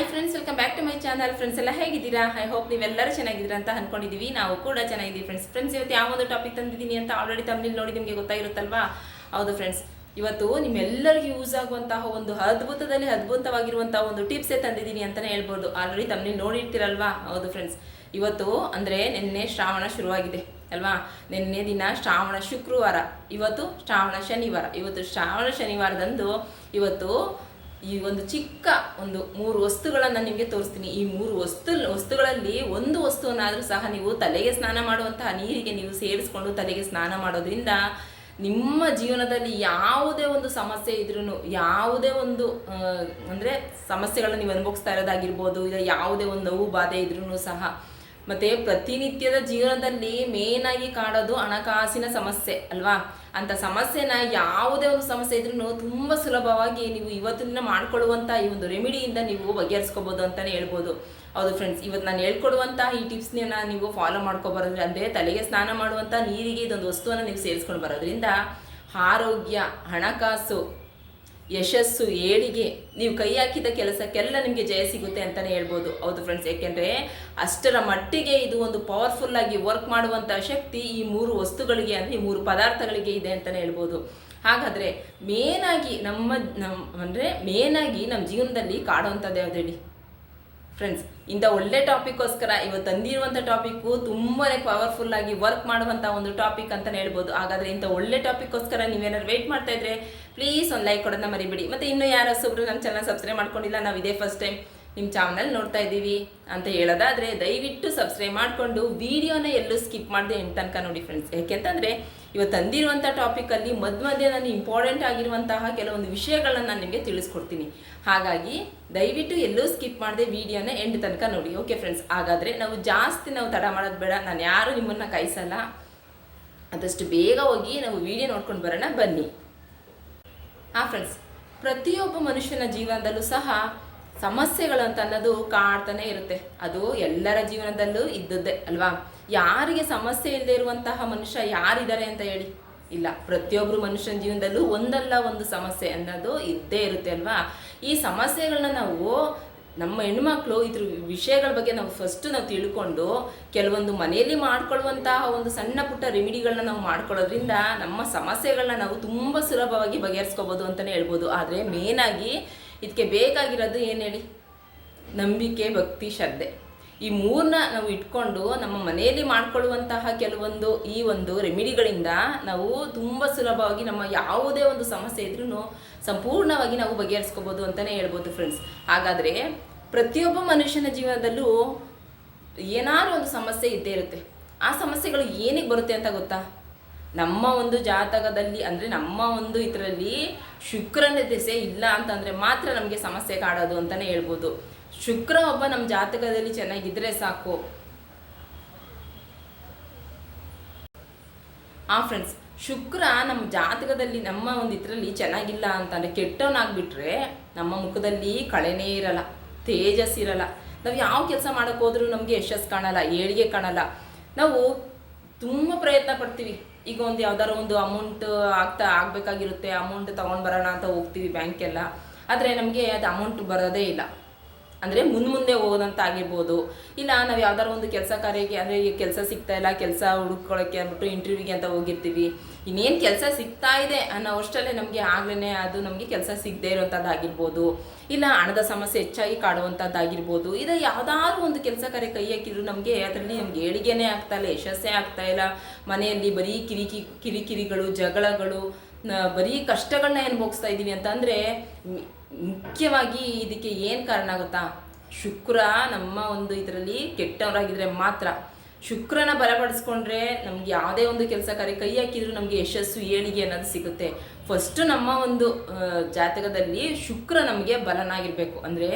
Hi friends welcome back to my channel friends ಎಲ್ಲ ಹೇಗಿದ್ದೀರಾ? I hope ನೀವೆಲ್ಲರೂ ಚೆನ್ನಾಗಿದ್ದೀರಾ ಅಂತ ಅನ್ಕೊಂಡಿದೀವಿ. ನಾವು ಕೂಡ ಚೆನ್ನಾಗಿದ್ದೀವಿ ಫ್ರೆಂಡ್ಸ್ ಫ್ರೆಂಡ್ಸ್ ಇವತ್ತು ಯಾವೊಂದು ಟಾಪಿಕ್ ತಂದಿದ್ದೀನಿ ಅಂತ ಆಲ್ರೆಡಿ ತಮ್ಮಲ್ಲಿ ನೋಡಿ ನಿಮಗೆ ಗೊತ್ತಾಗಿರುತ್ತಲ್ವಾ? ಹೌದು ಫ್ರೆಂಡ್ಸ್ ಇವತ್ತು ನಿಮ್ಮೆಲ್ಲರಿಗೂ ಯೂಸ್ ಆಗುವಂತಹ ಒಂದು ಅದ್ಭುತದಲ್ಲಿ ಅದ್ಭುತವಾಗಿರುವಂತಹ ಒಂದು ಟಿಪ್ಸೇ ತಂದಿದ್ದೀನಿ ಅಂತಲೇ ಹೇಳ್ಬೋದು. ಆಲ್ರೆಡಿ ತಮ್ಮಲ್ಲಿ ನೋಡಿರ್ತೀರಲ್ವಾ? ಹೌದು ಫ್ರೆಂಡ್ಸ್ ಇವತ್ತು ಅಂದರೆ ನಿನ್ನೆ ಶ್ರಾವಣ ಶುರುವಾಗಿದೆ, ಅಲ್ವಾ? ನಿನ್ನೆ ದಿನ ಶ್ರಾವಣ ಶುಕ್ರವಾರ. ಇವತ್ತು ಶ್ರಾವಣ ಶನಿವಾರ. ಇವತ್ತು ಶ್ರಾವಣ ಶನಿವಾರದಂದು ಇವತ್ತು ಈ ಒಂದು ಚಿಕ್ಕ ಒಂದು ಮೂರು ವಸ್ತುಗಳನ್ನು ನಿಮಗೆ ತೋರಿಸ್ತೀನಿ. ಈ ಮೂರು ವಸ್ತು, ವಸ್ತುಗಳಲ್ಲಿ ಒಂದು ವಸ್ತುವನ್ನಾದರೂ ಸಹ ನೀವು ತಲೆಗೆ ಸ್ನಾನ ಮಾಡುವಂತಹ ನೀರಿಗೆ ನೀವು ಸೇರಿಸ್ಕೊಂಡು ತಲೆಗೆ ಸ್ನಾನ ಮಾಡೋದ್ರಿಂದ ನಿಮ್ಮ ಜೀವನದಲ್ಲಿ ಯಾವುದೇ ಒಂದು ಸಮಸ್ಯೆ ಇದ್ರೂ ಯಾವುದೇ ಒಂದು ಅಂದರೆ ಸಮಸ್ಯೆಗಳನ್ನ ನೀವು ಅನುಭವಿಸ್ತಾ ಇರೋದಾಗಿರ್ಬೋದು, ಇಲ್ಲ ಯಾವುದೇ ಒಂದು ನೋವು, ಬಾಧೆ ಇದ್ರೂ ಸಹ ಮತ್ತೆ ಪ್ರತಿನಿತ್ಯದ ಜೀವನದಲ್ಲಿ ಮೇನ್ ಆಗಿ ಕಾಡೋದು ಹಣಕಾಸಿನ ಸಮಸ್ಯೆ, ಅಲ್ವಾ? ಅಂತ ಸಮಸ್ಯೆನ ಯಾವುದೇ ಒಂದು ಸಮಸ್ಯೆ ಇದ್ರೂ ತುಂಬ ಸುಲಭವಾಗಿ ನೀವು ಇವತ್ತಿನ ಮಾಡ್ಕೊಳ್ಳುವಂಥ ಈ ಒಂದು ರೆಮಿಡಿಯಿಂದ ನೀವು ಬಗೆಹರಿಸ್ಕೋಬೋದು ಅಂತಲೇ ಹೇಳ್ಬೋದು. ಹೌದು ಫ್ರೆಂಡ್ಸ್ ಇವತ್ತು ನಾನು ಹೇಳ್ಕೊಡುವಂಥ ಈ ಟಿಪ್ಸ್ನ ನೀವು ಫಾಲೋ ಮಾಡ್ಕೊಬರೋದ್ರೆ ಅಂದರೆ ತಲೆಗೆ ಸ್ನಾನ ಮಾಡುವಂಥ ನೀರಿಗೆ ಇದೊಂದು ವಸ್ತುವನ್ನು ನೀವು ಸೇರಿಸ್ಕೊಂಡು ಬರೋದ್ರಿಂದ ಆರೋಗ್ಯ, ಹಣಕಾಸು ಯಶಸ್ಸು ಏಳಿಗೆ ನೀವು ಕೈ ಹಾಕಿದ ಕೆಲಸಕ್ಕೆಲ್ಲ ನಿಮಗೆ ಜಯ ಸಿಗುತ್ತೆ ಅಂತಲೇ ಹೇಳ್ಬೋದು. ಹೌದು ಫ್ರೆಂಡ್ಸ್ ಏಕೆಂದರೆ ಅಷ್ಟರ ಮಟ್ಟಿಗೆ ಇದು ಒಂದು ಪವರ್ಫುಲ್ ಆಗಿ ವರ್ಕ್ ಮಾಡುವಂಥ ಶಕ್ತಿ ಈ ಮೂರು ವಸ್ತುಗಳಿಗೆ, ಅಂದರೆ ಈ ಮೂರು ಪದಾರ್ಥಗಳಿಗೆ ಇದೆ ಅಂತಲೇ ಹೇಳ್ಬೋದು. ಹಾಗಾದರೆ ಮೇನಾಗಿ ನಮ್ಮ ನಮ್ಮ ಅಂದರೆ ಮೇನಾಗಿ ನಮ್ಮ ಜೀವನದಲ್ಲಿ ಕಾಡುವಂಥದ್ದು ಯಾವುದೇಳಿ ಫ್ರೆಂಡ್ಸ್ ಇಂಥ ಒಳ್ಳೆ ಟಾಪಿಕ್ಗೋಸ್ಕರ ಇವತ್ತು ತಂದಿರುವಂಥ ಟಾಪಿಕ್ಕು ತುಂಬಾ ಪವರ್ಫುಲ್ ಆಗಿ ವರ್ಕ್ ಮಾಡುವಂಥ ಒಂದು ಟಾಪಿಕ್ ಅಂತಲೇ ಹೇಳ್ಬೋದು. ಹಾಗಾದರೆ ಇಂಥ ಒಳ್ಳೆ ಟಾಪಿಕ್ಗೋಸ್ಕರ ನೀವೇನಾದ್ರು ವೇಟ್ ಮಾಡ್ತಾ ಇದ್ರೆ ಪ್ಲೀಸ್ ಒಂದು ಲೈಕ್ ಕೊಡೋದನ್ನ ಮರಿಬೇಡಿ. ಮತ್ತು ಇನ್ನೂ ಯಾರು ಸುಬ್ರು ನಮ್ಮ ಚಾನಲ್ ಸಬ್ಸ್ಕ್ರೈಬ್ ಮಾಡ್ಕೊಂಡಿಲ್ಲ, ನಾವು ಇದೇ ಫಸ್ಟ್ ಟೈಮ್ ನಿಮ್ಮ ಚಾನಲ್ ನೋಡ್ತಾ ಇದ್ದೀವಿ ಅಂತ ಹೇಳೋದಾದರೆ ದಯವಿಟ್ಟು ಸಬ್ಸ್ಕ್ರೈಬ್ ಮಾಡಿಕೊಂಡು ವಿಡಿಯೋನ ಎಲ್ಲೂ ಸ್ಕಿಪ್ ಮಾಡಿದೆ ಎಂಟು ತನಕ ನೋಡಿ ಫ್ರೆಂಡ್ಸ್ ಯಾಕೆಂತಂದರೆ ಇವತ್ತು ತಂದಿರುವಂಥ ಟಾಪಿಕಲ್ಲಿ ಮಧ್ಯ ಮಧ್ಯೆ ನಾನು ಇಂಪಾರ್ಟೆಂಟ್ ಆಗಿರುವಂತಹ ಕೆಲವೊಂದು ವಿಷಯಗಳನ್ನು ನಾನು ನಿಮಗೆ ತಿಳಿಸ್ಕೊಡ್ತೀನಿ. ಹಾಗಾಗಿ ದಯವಿಟ್ಟು ಎಲ್ಲೂ ಸ್ಕಿಪ್ ಮಾಡಿದೆ ವಿಡಿಯೋನ ಎಂಟು ತನಕ ನೋಡಿ. ಓಕೆ ಫ್ರೆಂಡ್ಸ್ ಹಾಗಾದರೆ ನಾವು ಜಾಸ್ತಿ ನಾವು ತಡ ಮಾಡೋದು ಬೇಡ. ನಾನು ಯಾರು ನಿಮ್ಮನ್ನು ಕಾಯಿಸಲ್ಲ. ಆದಷ್ಟು ಬೇಗ ಹೋಗಿ ನಾವು ವಿಡಿಯೋ ನೋಡ್ಕೊಂಡು ಬರೋಣ. ಬನ್ನಿ. ಹಾಂ ಫ್ರೆಂಡ್ಸ್ ಪ್ರತಿಯೊಬ್ಬ ಮನುಷ್ಯನ ಜೀವನದಲ್ಲೂ ಸಹ ಸಮಸ್ಯೆಗಳು ಅಂತ ಅನ್ನೋದು ಕಾಡ್ತಾನೆ ಇರುತ್ತೆ. ಅದು ಎಲ್ಲರ ಜೀವನದಲ್ಲೂ ಇದ್ದದ್ದೇ, ಅಲ್ವಾ? ಯಾರಿಗೆ ಸಮಸ್ಯೆ ಇಲ್ಲದೆ ಇರುವಂತಹ ಮನುಷ್ಯ ಯಾರಿದ್ದಾರೆ ಅಂತ ಹೇಳಿ? ಇಲ್ಲ ಪ್ರತಿಯೊಬ್ಬರು ಮನುಷ್ಯನ ಜೀವನದಲ್ಲೂ ಒಂದಲ್ಲ ಒಂದು ಸಮಸ್ಯೆ ಅನ್ನೋದು ಇದ್ದೇ ಇರುತ್ತೆ, ಅಲ್ವಾ? ಈ ಸಮಸ್ಯೆಗಳನ್ನ ನಾವು ನಮ್ಮ ಹೆಣ್ಮಕ್ಳು ಇದ್ರ ವಿಷಯಗಳ ಬಗ್ಗೆ ನಾವು ಫಸ್ಟ್ ನಾವು ತಿಳ್ಕೊಂಡು ಕೆಲವೊಂದು ಮನೆಯಲ್ಲಿ ಮಾಡ್ಕೊಳ್ಳುವಂತಹ ಒಂದು ಸಣ್ಣ ಪುಟ್ಟ ರೆಮಿಡಿಗಳನ್ನ ನಾವು ಮಾಡ್ಕೊಳ್ಳೋದ್ರಿಂದ ನಮ್ಮ ಸಮಸ್ಯೆಗಳನ್ನ ನಾವು ತುಂಬ ಸುಲಭವಾಗಿ ಬಗೆಹರಿಸ್ಕೋಬೋದು ಅಂತಲೇ ಹೇಳ್ಬೋದು. ಆದರೆ ಮೇನಾಗಿ ಇದಕ್ಕೆ ಬೇಕಾಗಿರೋದು ಏನು ಹೇಳಿ? ನಂಬಿಕೆ, ಭಕ್ತಿ, ಶ್ರದ್ಧೆ. ಈ ಮೂರನ್ನ ನಾವು ಇಟ್ಕೊಂಡು ನಮ್ಮ ಮನೆಯಲ್ಲಿ ಮಾಡ್ಕೊಳ್ಳುವಂತಹ ಕೆಲವೊಂದು ಈ ಒಂದು ರೆಮಿಡಿಗಳಿಂದ ನಾವು ತುಂಬ ಸುಲಭವಾಗಿ ನಮ್ಮ ಯಾವುದೇ ಒಂದು ಸಮಸ್ಯೆ ಇದ್ರೂ ಸಂಪೂರ್ಣವಾಗಿ ನಾವು ಬಗೆಹರಿಸ್ಕೋಬೋದು ಅಂತಲೇ ಹೇಳ್ಬೋದು ಫ್ರೆಂಡ್ಸ್ ಹಾಗಾದರೆ ಪ್ರತಿಯೊಬ್ಬ ಮನುಷ್ಯನ ಜೀವನದಲ್ಲೂ ಏನಾದರೂ ಒಂದು ಸಮಸ್ಯೆ ಇದ್ದೇ ಇರುತ್ತೆ. ಆ ಸಮಸ್ಯೆಗಳು ಏನಿಗೆ ಬರುತ್ತೆ ಅಂತ ಗೊತ್ತಾ? ನಮ್ಮ ಒಂದು ಜಾತಕದಲ್ಲಿ ಅಂದರೆ ನಮ್ಮ ಒಂದು ಇದರಲ್ಲಿ ಶುಕ್ರನ ದೆಸೆ ಇಲ್ಲ ಅಂತಂದರೆ ಮಾತ್ರ ನಮಗೆ ಸಮಸ್ಯೆ ಕಾಡೋದು ಅಂತಲೇ ಹೇಳ್ಬೋದು. ಶುಕ್ರ ಒಬ್ಬ ನಮ್ಮ ಜಾತಕದಲ್ಲಿ ಚೆನ್ನಾಗಿದ್ರೆ ಸಾಕು. ಆ ಫ್ರೆಂಡ್ಸ್ ಶುಕ್ರ ನಮ್ಮ ಜಾತಕದಲ್ಲಿ ನಮ್ಮ ಒಂದು ಇದರಲ್ಲಿ ಚೆನ್ನಾಗಿಲ್ಲ ಅಂತಂದರೆ ಕೆಟ್ಟವನಾಗ್ಬಿಟ್ರೆ ನಮ್ಮ ಮುಖದಲ್ಲಿ ಕಳೆನೇ ಇರಲ್ಲ, ತೇಜಸ್ ಇರಲ್ಲ. ನಾವು ಯಾವ ಕೆಲಸ ಮಾಡೋಕ್ಕೋದ್ರೂ ನಮಗೆ ಯಶಸ್ಸು ಕಾಣಲ್ಲ, ಏಳಿಗೆ ಕಾಣಲ್ಲ. ನಾವು ತುಂಬ ಪ್ರಯತ್ನ ಪಡ್ತೀವಿ. ಈಗ ಒಂದು ಯಾವ್ದಾರು ಒಂದು ಅಮೌಂಟ್ ಆಗ್ತಾ ಆಗಬೇಕಾಗಿರುತ್ತೆ ಅಮೌಂಟ್ ತೊಗೊಂಡು ಬರೋಣ ಅಂತ ಹೋಗ್ತೀವಿ ಬ್ಯಾಂಕೆಲ್ಲ ಆದರೆ ನಮಗೆ ಅದು ಅಮೌಂಟ್ ಬರೋದೇ ಇಲ್ಲ. ಅಂದರೆ ಮುಂದೆ ಹೋಗೋದಂತ ಆಗಿರ್ಬೋದು ಇಲ್ಲ, ನಾವು ಯಾವ್ದಾದ್ರು ಒಂದು ಕೆಲಸ ಕಾರ್ಯಕ್ಕೆ ಅಂದರೆ ಈಗ ಕೆಲಸ ಸಿಗ್ತಾ ಇಲ್ಲ, ಕೆಲಸ ಹುಡುಕೊಳ್ಳೋಕ್ಕೆ ಅಂದ್ಬಿಟ್ಟು ಇಂಟರ್ವ್ಯೂಗೆ ಅಂತ ಹೋಗಿರ್ತೀವಿ. ಇನ್ನೇನು ಕೆಲಸ ಸಿಗ್ತಾ ಇದೆ ಅನ್ನೋ ಅಷ್ಟಲ್ಲೇ ನಮಗೆ ಆಗ್ಲೇ ಅದು ನಮಗೆ ಕೆಲಸ ಸಿಗದೇ ಇರೋಂಥದ್ದಾಗಿರ್ಬೋದು. ಇಲ್ಲ, ಹಣದ ಸಮಸ್ಯೆ ಹೆಚ್ಚಾಗಿ ಕಾಡುವಂಥದ್ದಾಗಿರ್ಬೋದು. ಇದು ಯಾವುದಾದ್ರು ಒಂದು ಕೆಲಸ ಕಾರ್ಯ ಕೈ ಹಾಕಿದ್ರು ನಮಗೆ ಅದರಲ್ಲಿ ನಮ್ಗೆ ಏಳಿಗೆನೇ ಆಗ್ತಾ ಇಲ್ಲ, ಯಶಸ್ಸೇ ಆಗ್ತಾ ಇಲ್ಲ. ಮನೆಯಲ್ಲಿ ಬರೀ ಕಿರಿಕಿ, ಕಿರಿಕಿರಿಗಳು, ಜಗಳಗಳು ಬರೀ ಕಷ್ಟಗಳನ್ನ ಅನುಭವಿಸ್ತಾ ಇದ್ದೀವಿ ಅಂತಂದರೆ ಮುಖ್ಯವಾಗಿ ಇದಕ್ಕೆ ಏನು ಕಾರಣ ಗೊತ್ತಾ? ಶುಕ್ರ ನಮ್ಮ ಒಂದು ಇದರಲ್ಲಿ ಕೆಟ್ಟವರಾಗಿದ್ದರೆ ಮಾತ್ರ. ಶುಕ್ರನ ಬಲಪಡಿಸ್ಕೊಂಡ್ರೆ ನಮ್ಗೆ ಯಾವುದೇ ಒಂದು ಕೆಲಸ ಕಾರ್ಯ ಕೈ ಹಾಕಿದ್ರು ನಮಗೆ ಯಶಸ್ಸು ಏಳಿಗೆ ಅನ್ನೋದು ಸಿಗುತ್ತೆ. ಫಸ್ಟು ನಮ್ಮ ಒಂದು ಜಾತಕದಲ್ಲಿ ಶುಕ್ರ ನಮಗೆ ಬಲನಾಗಿರಬೇಕು. ಅಂದರೆ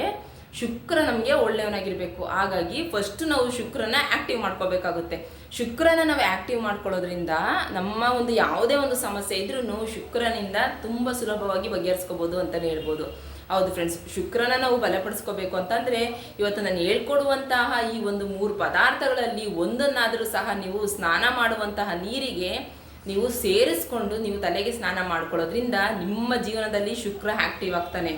ಶುಕ್ರ ನಮಗೆ ಒಳ್ಳೆಯವನಾಗಿರಬೇಕು. ಹಾಗಾಗಿ ಫಸ್ಟ್ ನಾವು ಶುಕ್ರನ ಆ್ಯಕ್ಟಿವ್ ಮಾಡ್ಕೋಬೇಕಾಗುತ್ತೆ. ಶುಕ್ರನ ನಾವು ಆ್ಯಕ್ಟಿವ್ ಮಾಡ್ಕೊಳ್ಳೋದ್ರಿಂದ ನಮ್ಮ ಒಂದು ಯಾವುದೇ ಒಂದು ಸಮಸ್ಯೆ ಇದ್ರೂ ಶುಕ್ರನಿಂದ ತುಂಬ ಸುಲಭವಾಗಿ ಬಗೆಹರಿಸ್ಕೋಬೋದು ಅಂತಲೇ ಹೇಳ್ಬೋದು. ಹೌದು ಫ್ರೆಂಡ್ಸ್ ಶುಕ್ರನ ನಾವು ಬಲಪಡಿಸ್ಕೋಬೇಕು ಅಂತಂದರೆ ಇವತ್ತು ನಾನು ಹೇಳ್ಕೊಡುವಂತಹ ಈ ಒಂದು ಮೂರು ಪದಾರ್ಥಗಳಲ್ಲಿ ಒಂದನ್ನಾದರೂ ಸಹ ನೀವು ಸ್ನಾನ ಮಾಡುವಂತಹ ನೀರಿಗೆ ನೀವು ಸೇರಿಸ್ಕೊಂಡು ನೀವು ತಲೆಗೆ ಸ್ನಾನ ಮಾಡ್ಕೊಳ್ಳೋದ್ರಿಂದ ನಿಮ್ಮ ಜೀವನದಲ್ಲಿ ಶುಕ್ರ ಆ್ಯಕ್ಟಿವ್ ಆಗ್ತಾನೆ.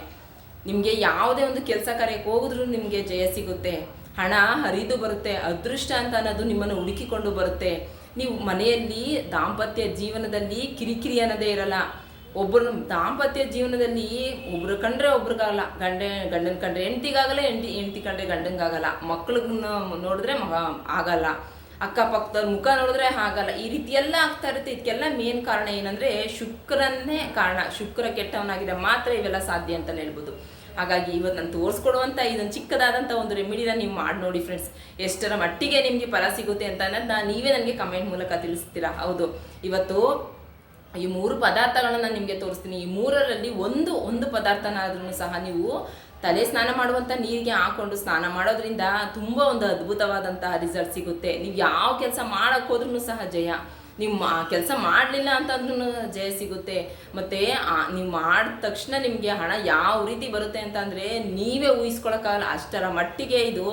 ನಿಮಗೆ ಯಾವುದೇ ಒಂದು ಕೆಲಸ ಕಾರ್ಯಕ್ಕೆ ಹೋಗಿದ್ರು ನಿಮಗೆ ಜಯ ಸಿಗುತ್ತೆ. ಹಣ ಹರಿದು ಬರುತ್ತೆ, ಅದೃಷ್ಟ ಅಂತ ಅನ್ನೋದು ನಿಮ್ಮನ್ನು ಹುಡುಕಿಕೊಂಡು ಬರುತ್ತೆ. ನೀವು ಮನೆಯಲ್ಲಿ ದಾಂಪತ್ಯ ಜೀವನದಲ್ಲಿ ಕಿರಿಕಿರಿ ಅನ್ನೋದೇ ಇರಲ್ಲ. ಒಬ್ಬರು ದಾಂಪತ್ಯ ಜೀವನದಲ್ಲಿ ಒಬ್ರು ಕಂಡ್ರೆ ಒಬ್ರಿಗಾಗಲ್ಲ, ಗಂಡ ಗಂಡನ ಕಂಡ್ರೆ ಹೆಂಡ್ತಿಗಾಗಲ್ಲ, ಹೆಂಡತಿ ಹೆಂಡ್ತಿ ಕಂಡ್ರೆ ಗಂಡಂಗಾಗಲ್ಲ ಮಕ್ಳಿಗೆ ನೋಡಿದ್ರೆ ಮಗ ಆಗಲ್ಲ. ಅಕ್ಕಪಕ್ಕದವ್ರ ಮುಖ ನೋಡಿದ್ರೆ ಆಗಲ್ಲ ಈ ರೀತಿ ಎಲ್ಲ ಆಗ್ತಾ ಇರುತ್ತೆ. ಇದಕ್ಕೆಲ್ಲ ಮೇನ್ ಕಾರಣ ಏನಂದ್ರೆ ಶುಕ್ರನ್ನೇ ಕಾರಣ. ಶುಕ್ರ ಕೆಟ್ಟವನಾಗಿದೆ ಮಾತ್ರ ಇವೆಲ್ಲ ಸಾಧ್ಯ ಅಂತಲೇ ಹೇಳ್ಬೋದು. ಹಾಗಾಗಿ ಇವತ್ತು ನಾನು ತೋರಿಸ್ಕೊಡುವಂಥ ಇದೊಂದು ಚಿಕ್ಕದಾದಂಥ ಒಂದು ರೆಮಿಡಿನ ನೀವು ಮಾಡಿ ನೋಡಿ ಫ್ರೆಂಡ್ಸ್ ಎಷ್ಟರ ಮಟ್ಟಿಗೆ ನಿಮಗೆ ಫಲ ಸಿಗುತ್ತೆ ಅಂತ ಅನ್ನೋದನ್ನ ನೀವೇ ನನಗೆ ಕಮೆಂಟ್ ಮೂಲಕ ತಿಳಿಸ್ತೀರಾ? ಹೌದು. ಇವತ್ತು ಈ ಮೂರು ಪದಾರ್ಥಗಳನ್ನು ನಾನು ನಿಮಗೆ ತೋರಿಸ್ತೀನಿ. ಈ ಮೂರರಲ್ಲಿ ಒಂದು ಒಂದು ಪದಾರ್ಥನಾದ್ರೂ ಸಹ ನೀವು ತಲೆ ಸ್ನಾನ ಮಾಡುವಂಥ ನೀರಿಗೆ ಹಾಕೊಂಡು ಸ್ನಾನ ಮಾಡೋದ್ರಿಂದ ತುಂಬ ಒಂದು ಅದ್ಭುತವಾದಂತಹ ರಿಸಲ್ಟ್ ಸಿಗುತ್ತೆ. ನೀವು ಯಾವ ಕೆಲಸ ಮಾಡಕ್ಕೆ ಹೋದ್ರೂ ಸಹ ಜಯ. ನೀವು ಕೆಲಸ ಮಾಡಲಿಲ್ಲ ಅಂತಂದ್ರೂ ಜಯ ಸಿಗುತ್ತೆ. ಮತ್ತು ನೀವು ಮಾಡಿದ ತಕ್ಷಣ ನಿಮಗೆ ಹಣ ಯಾವ ರೀತಿ ಬರುತ್ತೆ ಅಂತಂದರೆ ನೀವೇ ಊಹಿಸ್ಕೊಳಕ್ಕಾಗಲ್ಲ. ಅಷ್ಟರ ಮಟ್ಟಿಗೆ ಇದು,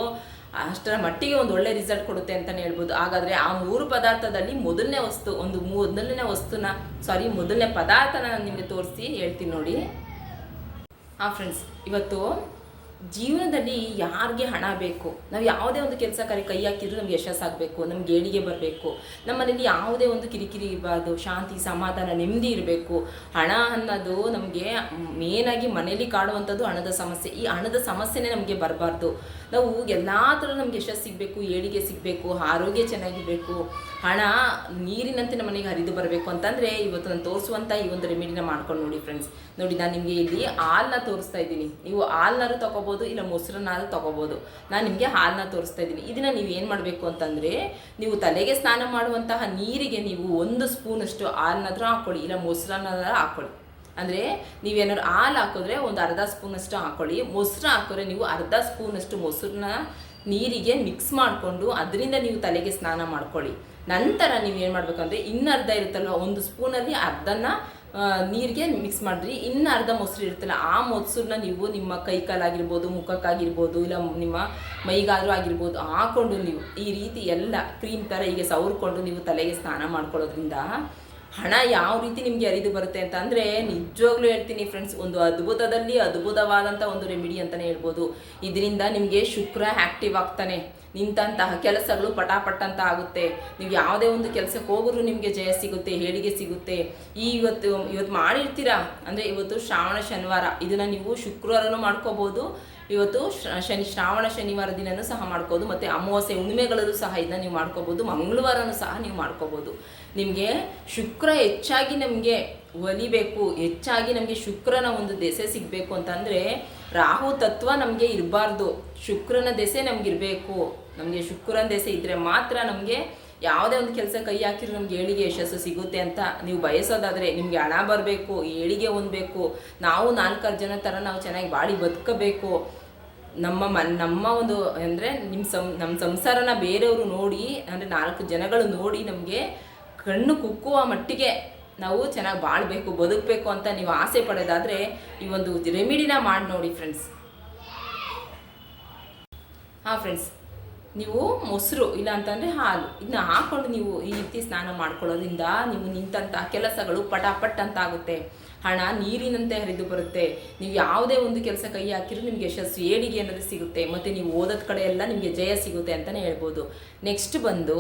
ಅಷ್ಟರ ಮಟ್ಟಿಗೆ ಒಂದು ಒಳ್ಳೆ ರಿಸಲ್ಟ್ ಕೊಡುತ್ತೆ ಅಂತಲೇ ಹೇಳ್ಬೋದು. ಹಾಗಾದರೆ ಆ ಮೂರು ಪದಾರ್ಥದಲ್ಲಿ ಮೊದಲನೇ ವಸ್ತು, ಒಂದು ಮೊದಲನೇ ವಸ್ತುನ ಸಾರಿ ಮೊದಲನೇ ಪದಾರ್ಥನ ನಾನು ನಿಮಗೆ ತೋರಿಸಿ ಹೇಳ್ತೀನಿ ನೋಡಿ. ಹಾಂ ಫ್ರೆಂಡ್ಸ್ ಇವತ್ತು ಜೀವನದಲ್ಲಿ ಯಾರಿಗೆ ಹಣ ಬೇಕು? ನಾವು ಯಾವುದೇ ಒಂದು ಕೆಲಸ ಕಾರ್ಯ ಕೈ ಹಾಕಿದ್ರು ನಮ್ಗೆ ಯಶಸ್ಸಾಗಬೇಕು, ನಮ್ಗೆ ಏಳಿಗೆ ಬರಬೇಕು. ನಮ್ಮ ಮನೇಲಿ ಯಾವುದೇ ಒಂದು ಕಿರಿಕಿರಿ ಇರಬಾರ್ದು, ಶಾಂತಿ, ಸಮಾಧಾನ, ನೆಮ್ಮದಿ ಇರಬೇಕು. ಹಣ ಅನ್ನೋದು ನಮಗೆ ಮೇನಾಗಿ ಮನೇಲಿ ಕಾಡುವಂಥದ್ದು ಹಣದ ಸಮಸ್ಯೆ. ಈ ಹಣದ ಸಮಸ್ಯೆನೇ ನಮಗೆ ಬರಬಾರ್ದು. ನಾವು ಎಲ್ಲ ಥರ ನಮ್ಗೆ ಯಶಸ್ಸು ಸಿಗಬೇಕು, ಏಳಿಗೆ ಸಿಗಬೇಕು, ಆರೋಗ್ಯ ಚೆನ್ನಾಗಿರಬೇಕು. ಹಣ ನೀರಿನಂತೆ ನಮ್ಮ ಮನೆಗೆ ಹರಿದು ಬರಬೇಕು ಅಂತಂದರೆ ಇವತ್ತು ನಾನು ತೋರಿಸುವಂಥ ಈ ಒಂದು ರೆಮಿಡಿನ ಮಾಡ್ಕೊಂಡು ನೋಡಿ ಫ್ರೆಂಡ್ಸ್ ನೋಡಿ ನಾನು ನಿಮಗೆ ಇಲ್ಲಿ ಹಾಲನ್ನ ತೋರಿಸ್ತಾ ಇದ್ದೀನಿ. ನೀವು ಹಾಲ್ನಾರು ತೊಗೋಬೋದು ಇಲ್ಲ ಮೊಸರನ್ನಾದರೂ ತೊಗೋಬೋದು. ನಾನು ನಿಮಗೆ ಹಾಲನ್ನ ತೋರಿಸ್ತಾ ಇದ್ದೀನಿ. ಇದನ್ನು ನೀವು ಏನು ಮಾಡಬೇಕು ಅಂತಂದರೆ, ನೀವು ತಲೆಗೆ ಸ್ನಾನ ಮಾಡುವಂತಹ ನೀರಿಗೆ ನೀವು ಒಂದು ಸ್ಪೂನಷ್ಟು ಹಾಲನ್ನಾದ್ರೂ ಹಾಕ್ಕೊಳ್ಳಿ ಇಲ್ಲ ಮೊಸರನ್ನಾದ್ರೂ ಹಾಕ್ಕೊಳ್ಳಿ ಅಂದರೆ ನೀವೇನಾದ್ರು ಹಾಲು ಹಾಕಿದ್ರೆ ಒಂದು ಅರ್ಧ ಸ್ಪೂನಷ್ಟು ಹಾಕ್ಕೊಳ್ಳಿ ಮೊಸರು ಹಾಕಿದ್ರೆ ನೀವು ಅರ್ಧ ಸ್ಪೂನಷ್ಟು ಮೊಸರನ್ನ ನೀರಿಗೆ ಮಿಕ್ಸ್ ಮಾಡಿಕೊಂಡು ಅದರಿಂದ ನೀವು ತಲೆಗೆ ಸ್ನಾನ ಮಾಡ್ಕೊಳ್ಳಿ. ನಂತರ ನೀವು ಏನು ಮಾಡಬೇಕಂದ್ರೆ, ಇನ್ನರ್ಧ ಇರುತ್ತಲ್ವ, ಒಂದು ಸ್ಪೂನಲ್ಲಿ ಅರ್ಧನ ನೀರಿಗೆ ಮಿಕ್ಸ್ ಮಾಡಿರಿ. ಇನ್ನು ಅರ್ಧ ಮೊಸರು ಇರುತ್ತಲ್ಲ, ಆ ಮೊಸರನ್ನ ನೀವು ನಿಮ್ಮ ಕೈ ಕಾಲಾಗಿರ್ಬೋದು ಮುಖಕ್ಕಾಗಿರ್ಬೋದು, ಇಲ್ಲ ನಿಮ್ಮ ಮೈಗಾದರೂ ಆಗಿರ್ಬೋದು ಹಾಕೊಂಡು ನೀವು ಈ ರೀತಿ ಎಲ್ಲ ಕ್ರೀಮ್ ಥರ ಹೀಗೆ ಸವರ್ಕೊಂಡು ನೀವು ತಲೆಗೆ ಸ್ನಾನ ಮಾಡ್ಕೊಳ್ಳೋದ್ರಿಂದ ಹಣ ಯಾವ ರೀತಿ ನಿಮಗೆ ಅರಿದು ಬರುತ್ತೆ ಅಂತ ಅಂದರೆ ನಿಜವಾಗ್ಲೂ ಹೇಳ್ತೀನಿ ಫ್ರೆಂಡ್ಸ್ ಒಂದು ಅದ್ಭುತದಲ್ಲಿ ಅದ್ಭುತವಾದಂಥ ಒಂದು ರೆಮಿಡಿ ಅಂತಲೇ ಹೇಳ್ಬೋದು. ಇದರಿಂದ ನಿಮಗೆ ಶುಕ್ರ ಆ್ಯಕ್ಟಿವ್ ಆಗ್ತಾನೆ. ನಿಂತಹ ಕೆಲಸಗಳು ಪಟಾಪಟ್ಟಂತ ಆಗುತ್ತೆ. ನೀವು ಯಾವುದೇ ಒಂದು ಕೆಲಸಕ್ಕೆ ಹೋಗೋರು ನಿಮಗೆ ಜಯ ಸಿಗುತ್ತೆ ಹೇಳಿಗೆ ಸಿಗುತ್ತೆ. ಈ ಇವತ್ತು ಇವತ್ತು ಮಾಡಿರ್ತೀರಾ? ಅಂದರೆ ಇವತ್ತು ಶ್ರಾವಣ, ಶನಿವಾರ. ಇದನ್ನು ನೀವು ಶುಕ್ರವಾರನೂ ಮಾಡ್ಕೋಬೋದು. ಇವತ್ತು ಶನಿ, ಶ್ರಾವಣ, ಶನಿವಾರ ದಿನನೂ ಸಹ ಮಾಡ್ಕೋಬೋದು. ಮತ್ತು ಅಮಾವಾಸ್ಯೆ ಹುಣ್ಣಿಮೆಗಳಲ್ಲೂ ಸಹ ಇದನ್ನ ನೀವು ಮಾಡ್ಕೋಬೋದು. ಮಂಗಳವಾರನೂ ಸಹ ನೀವು ಮಾಡ್ಕೋಬೋದು. ನಿಮಗೆ ಶುಕ್ರ ಹೆಚ್ಚಾಗಿ ನಮಗೆ ಒಲಿಬೇಕು. ಹೆಚ್ಚಾಗಿ ನಮಗೆ ಶುಕ್ರನ ಒಂದು ದೆಸೆ ಸಿಗಬೇಕು ಅಂತಂದರೆ ರಾಹು ತತ್ವ ನಮಗೆ ಇರಬಾರ್ದು. ಶುಕ್ರನ ದೆಸೆ ನಮ್ಗೆ ಇರಬೇಕು ನಮಗೆ ಶುಕ್ರನ ದೆಸೆ ಇದ್ದರೆ ಮಾತ್ರ ನಮಗೆ ಯಾವುದೇ ಒಂದು ಕೆಲಸ ಕೈ ಹಾಕಿದ್ರು ನಮ್ಗೆ ಏಳಿಗೆ ಯಶಸ್ಸು ಸಿಗುತ್ತೆ ಅಂತ ನೀವು ಬಯಸೋದಾದರೆ ನಿಮಗೆ ಹಣ ಬರಬೇಕು, ಏಳಿಗೆ ಹೊಂದಬೇಕು. ನಾವು ನಾಲ್ಕಾರು ಜನ ಥರ ನಾವು ಚೆನ್ನಾಗಿ ಬಾಳಿ ಬದುಕಬೇಕು. ನಮ್ಮ ಮನ್, ನಮ್ಮ ಒಂದು ಅಂದರೆ ನಿಮ್ಮ ಸಂ ನಮ್ಮ ಸಂಸಾರನ ಬೇರೆಯವರು ನೋಡಿ, ಅಂದರೆ ನಾಲ್ಕು ಜನಗಳು ನೋಡಿ ನಮಗೆ ಕಣ್ಣು ಕುಕ್ಕುವ ಮಟ್ಟಿಗೆ ನಾವು ಚೆನ್ನಾಗಿ ಬಾಳಬೇಕು, ಬದುಕಬೇಕು ಅಂತ ನೀವು ಆಸೆ ಪಡೋದಾದರೆ ಈ ಒಂದು ರೆಮಿಡಿನ ಮಾಡಿ ನೋಡಿ ಫ್ರೆಂಡ್ಸ್ ಹಾಂ ಫ್ರೆಂಡ್ಸ್ ನೀವು ಮೊಸರು ಇಲ್ಲ ಅಂತಂದರೆ ಹಾಲು. ಇದನ್ನ ಹಾಕ್ಕೊಂಡು ನೀವು ಈ ರೀತಿ ಸ್ನಾನ ಮಾಡ್ಕೊಳ್ಳೋದ್ರಿಂದ ನೀವು ನಿಂತಹ ಕೆಲಸಗಳು ಪಟಾಪಟ್ ಅಂತ ಆಗುತ್ತೆ. ಹಣ ನೀರಿನಂತೆ ಹರಿದು ಬರುತ್ತೆ. ನೀವು ಯಾವುದೇ ಒಂದು ಕೆಲಸ ಕೈ ಹಾಕಿದ್ರೂ ನಿಮಗೆ ಯಶಸ್ಸು ಏಳಿಗೆ ಅನ್ನೋದು ಸಿಗುತ್ತೆ. ಮತ್ತು ನೀವು ಓದೋದ ಕಡೆ ಎಲ್ಲ ನಿಮಗೆ ಜಯ ಸಿಗುತ್ತೆ ಅಂತಲೇ ಹೇಳ್ಬೋದು. ನೆಕ್ಸ್ಟ್ ಬಂದು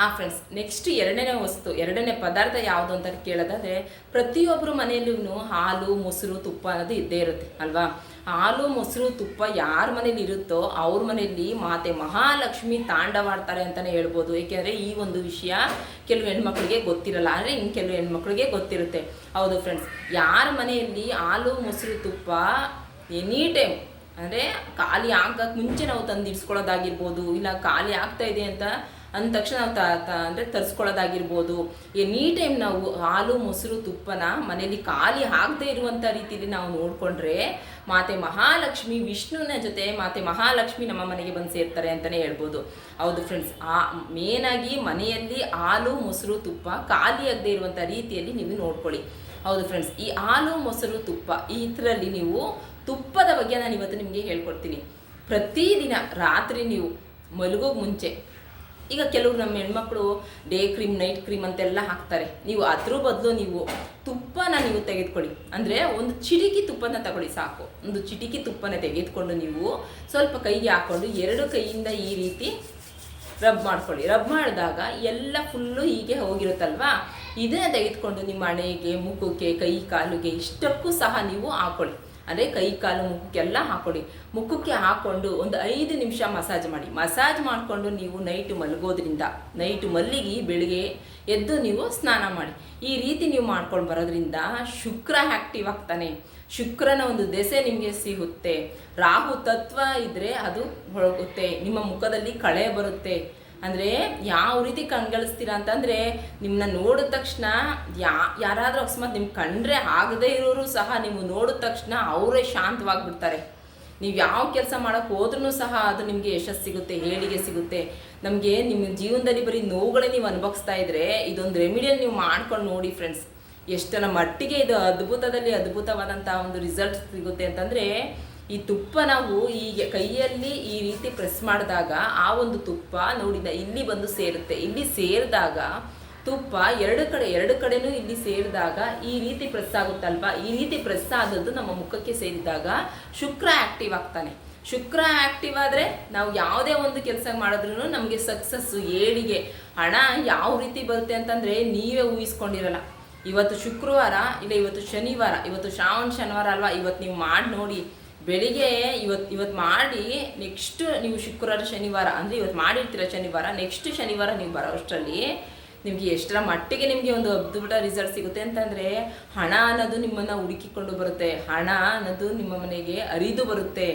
ಹಾಂ ಫ್ರೆಂಡ್ಸ್ ನೆಕ್ಸ್ಟ್ ಎರಡನೇ ವಸ್ತು, ಎರಡನೇ ಪದಾರ್ಥ ಯಾವುದು ಅಂತ ಕೇಳೋದಾದರೆ ಪ್ರತಿಯೊಬ್ಬರು ಮನೆಯಲ್ಲೂ ಹಾಲು, ಮೊಸರು, ತುಪ್ಪ ಅನ್ನೋದು ಇದ್ದೇ ಇರುತ್ತೆ, ಅಲ್ವಾ? ಹಾಲು, ಮೊಸರು, ತುಪ್ಪ ಯಾರ ಮನೇಲಿ ಇರುತ್ತೋ ಅವ್ರ ಮನೆಯಲ್ಲಿ ಮಾತೆ ಮಹಾಲಕ್ಷ್ಮಿ ತಾಂಡವಾಡ್ತಾರೆ ಅಂತಲೇ ಹೇಳ್ಬೋದು. ಏಕೆಂದರೆ ಈ ಒಂದು ವಿಷಯ ಕೆಲವು ಹೆಣ್ಮಕ್ಳಿಗೆ ಗೊತ್ತಿರಲ್ಲ. ಅಂದರೆ ಇನ್ನು ಕೆಲವು ಹೆಣ್ಮಕ್ಳಿಗೆ ಗೊತ್ತಿರುತ್ತೆ. ಹೌದು ಫ್ರೆಂಡ್ಸ್ ಯಾರ ಮನೆಯಲ್ಲಿ ಹಾಲು, ಮೊಸರು, ತುಪ್ಪ ಎನಿ ಟೈಮ್ ಅಂದರೆ ಖಾಲಿ ಆಗಕ್ಕೆ ಮುಂಚೆ ನಾವು ತಂದು ಇಡ್ಸ್ಕೊಳ್ಳೋದಾಗಿರ್ಬೋದು ಇಲ್ಲ ಖಾಲಿ ಆಗ್ತಾ ಇದೆ ಅಂತ ಅಂದ ತಕ್ಷಣ ನಾವು ತ ತ, ಅಂದರೆ ತರಿಸ್ಕೊಳ್ಳೋದಾಗಿರ್ಬೋದು. ಎನಿ ಟೈಮ್ ನಾವು ಹಾಲು, ಮೊಸರು, ತುಪ್ಪನ ಮನೇಲಿ ಖಾಲಿ ಆಗದೆ ಇರುವಂಥ ರೀತಿಯಲ್ಲಿ ನಾವು ನೋಡಿಕೊಂಡ್ರೆ ಮಾತೆ ಮಹಾಲಕ್ಷ್ಮಿ ವಿಷ್ಣುವಿನ ಜೊತೆ ಮಾತೆ ಮಹಾಲಕ್ಷ್ಮಿ ನಮ್ಮ ಮನೆಗೆ ಬಂದು ಸೇರ್ತಾರೆ ಅಂತಲೇ ಹೇಳ್ಬೋದು. ಹೌದು ಫ್ರೆಂಡ್ಸ್ ಆ ಮೇನಾಗಿ ಮನೆಯಲ್ಲಿ ಹಾಲು, ಮೊಸರು, ತುಪ್ಪ ಖಾಲಿ ಆಗದೆ ಇರುವಂಥ ರೀತಿಯಲ್ಲಿ ನೀವು ನೋಡ್ಕೊಳ್ಳಿ. ಹೌದು ಫ್ರೆಂಡ್ಸ್ ಈ ಹಾಲು, ಮೊಸರು, ತುಪ್ಪ ಈ ಇದರಲ್ಲಿ ನೀವು ತುಪ್ಪದ ಬಗ್ಗೆ ನಾನು ಇವತ್ತು ನಿಮಗೆ ಹೇಳ್ಕೊಡ್ತೀನಿ. ಪ್ರತಿದಿನ ರಾತ್ರಿ ನೀವು ಮಲಗೋ ಮುಂಚೆ ಈಗ ಕೆಲವರು ನಮ್ಮ ಹೆಣ್ಮಕ್ಳು ಡೇ ಕ್ರೀಮ್, ನೈಟ್ ಕ್ರೀಮ್ ಅಂತೆಲ್ಲ ಹಾಕ್ತಾರೆ. ನೀವು ಅದ್ರ ಬದಲು ನೀವು ತುಪ್ಪನ ನೀವು ತೆಗೆದುಕೊಳ್ಳಿ. ಅಂದರೆ ಒಂದು ಚಿಟಿಕಿ ತುಪ್ಪನ ತಗೊಳ್ಳಿ ಸಾಕು. ಒಂದು ಚಿಟಿಕಿ ತುಪ್ಪನ ತೆಗೆದುಕೊಂಡು ನೀವು ಸ್ವಲ್ಪ ಕೈಗೆ ಹಾಕ್ಕೊಂಡು ಎರಡು ಕೈಯಿಂದ ಈ ರೀತಿ ರಬ್ ಮಾಡ್ಕೊಳ್ಳಿ. ರಬ್ ಮಾಡಿದಾಗ ಎಲ್ಲ ಫುಲ್ಲು ಹೀಗೆ ಹೋಗಿರುತ್ತಲ್ವಾ? ಇದನ್ನ ತೆಗೆದುಕೊಂಡು ನಿಮ್ಮ ಹಣೆಗೆ ಮುಖಕ್ಕೆ ಕೈ, ಕಾಲುಗೆ ಇಷ್ಟಕ್ಕೂ ಸಹ ನೀವು ಹಾಕೊಳ್ಳಿ. ಅಂದರೆ ಕೈ, ಕಾಲು, ಮುಖಕ್ಕೆಲ್ಲ ಹಾಕೊಳ್ಳಿ ಮುಖಕ್ಕೆ ಹಾಕ್ಕೊಂಡು ಒಂದು ಐದು ನಿಮಿಷ ಮಸಾಜ್ ಮಾಡಿ. ಮಸಾಜ್ ಮಾಡಿಕೊಂಡು ನೀವು ನೈಟ್ ಮಲಗೋದ್ರಿಂದ, ನೈಟ್ ಮಲ್ಲಿಗೆ, ಬೆಳಿಗ್ಗೆ ಎದ್ದು ನೀವು ಸ್ನಾನ ಮಾಡಿ. ಈ ರೀತಿ ನೀವು ಮಾಡ್ಕೊಂಡು ಬರೋದ್ರಿಂದ ಶುಕ್ರ ಆ್ಯಕ್ಟಿವ್ ಆಗ್ತಾನೆ. ಶುಕ್ರನ ಒಂದು ದೆಸೆ ನಿಮಗೆ ಸಿಗುತ್ತೆ. ರಾಹು ತತ್ವ ಇದ್ದರೆ ಅದು ಹೊರಗುತ್ತೆ ನಿಮ್ಮ ಮುಖದಲ್ಲಿ ಕಳೆ ಬರುತ್ತೆ. ಅಂದರೆ ಯಾವ ರೀತಿ ಕಣ್ಗಳಿಸ್ತೀರಾ ಅಂತಂದರೆ ನಿಮ್ಮನ್ನ ನೋಡಿದ ತಕ್ಷಣ ಯಾ, ಯಾರಾದರೂ ಅಕಸ್ಮಾತ್ ನಿಮ್ಮ ಕಂಡ್ರೆ ಆಗದೇ ಇರೋರು ಸಹ ನೀವು ನೋಡಿದ ತಕ್ಷಣ ಅವರೇ ಶಾಂತವಾಗಿಬಿಡ್ತಾರೆ. ನೀವು ಯಾವ ಕೆಲಸ ಮಾಡೋಕ್ಕೆ ಹೋದ್ರೂ ಸಹ ಅದು ನಿಮಗೆ ಯಶಸ್ಸು ಸಿಗುತ್ತೆ, ಏಳಿಗೆ ಸಿಗುತ್ತೆ. ನಮಗೆ ನಿಮ್ಮ ಜೀವನದಲ್ಲಿ ಬರೀ ನೋವುಗಳೇ ನೀವು ಅನುಭವಿಸ್ತಾ ಇದ್ರೆ ಇದೊಂದು ರೆಮಿಡಿಯಲ್ ನೀವು ಮಾಡ್ಕೊಂಡು ನೋಡಿ ಫ್ರೆಂಡ್ಸ್ ಎಷ್ಟರ ಮಟ್ಟಿಗೆ ಇದು ಅದ್ಭುತದಲ್ಲಿ ಅದ್ಭುತವಾದಂಥ ಒಂದು ರಿಸಲ್ಟ್ ಸಿಗುತ್ತೆ ಅಂತಂದರೆ ಈ ತುಪ್ಪ ನಾವು ಈ ಕೈಯಲ್ಲಿ ಈ ರೀತಿ ಪ್ರೆಸ್ ಮಾಡಿದಾಗ ಆ ಒಂದು ತುಪ್ಪ ನೋಡಿದ ಇಲ್ಲಿ ಬಂದು ಸೇರುತ್ತೆ. ಇಲ್ಲಿ ಸೇರಿದಾಗ ತುಪ್ಪ ಎರಡು ಕಡೆ, ಎರಡು ಕಡೆನೂ ಇಲ್ಲಿ ಸೇರಿದಾಗ ಈ ರೀತಿ ಪ್ರೆಸ್ ಆಗುತ್ತಲ್ವಾ? ಈ ರೀತಿ ಪ್ರೆಸ್ ಆದದ್ದು ನಮ್ಮ ಮುಖಕ್ಕೆ ಸೇರಿದಾಗ ಶುಕ್ರ ಆಕ್ಟಿವ್ ಆಗ್ತಾನೆ. ಶುಕ್ರ ಆಕ್ಟಿವ್ ಆದರೆ ನಾವು ಯಾವುದೇ ಒಂದು ಕೆಲಸ ಮಾಡಿದ್ರೂ ನಮಗೆ ಸಕ್ಸಸ್ಸು, ಏಳಿಗೆ. ಹಣ ಯಾವ ರೀತಿ ಬರುತ್ತೆ ಅಂತಂದರೆ ನೀವೇ ಊಹಿಸ್ಕೊಂಡಿರಲ್ಲ. ಇವತ್ತು ಶುಕ್ರವಾರ ಇಲ್ಲ, ಇವತ್ತು ಶನಿವಾರ, ಇವತ್ತು ಶ್ರಾವಣ, ಶನಿವಾರ ಅಲ್ವಾ? ಇವತ್ತು ನೀವು ಮಾಡಿ ನೋಡಿ. ಬೆಳಿಗ್ಗೆ ಇವತ್ತು ಇವತ್ತು ಮಾಡಿ ನೆಕ್ಸ್ಟ್ ನೀವು ಶುಕ್ರವಾರ, ಶನಿವಾರ, ಅಂದರೆ ಇವತ್ತು ಮಾಡಿರ್ತೀರ ಶನಿವಾರ ನೆಕ್ಸ್ಟ್ ಶನಿವಾರ ನೀವು ಬರೋ ಅಷ್ಟರಲ್ಲಿ ನಿಮಗೆ ಎಷ್ಟರ ಮಟ್ಟಿಗೆ ನಿಮಗೆ ಒಂದು ಅದ್ಭುತ ರಿಸಲ್ಟ್ ಸಿಗುತ್ತೆ ಅಂತಂದರೆ ಹಣ ಅನ್ನೋದು ನಿಮ್ಮನ್ನು ಹುಡುಕಿಕೊಂಡು ಬರುತ್ತೆ. ಹಣ ಅನ್ನೋದು ನಿಮ್ಮ ಮನೆಗೆ ಅರಿದು ಬರುತ್ತೆ.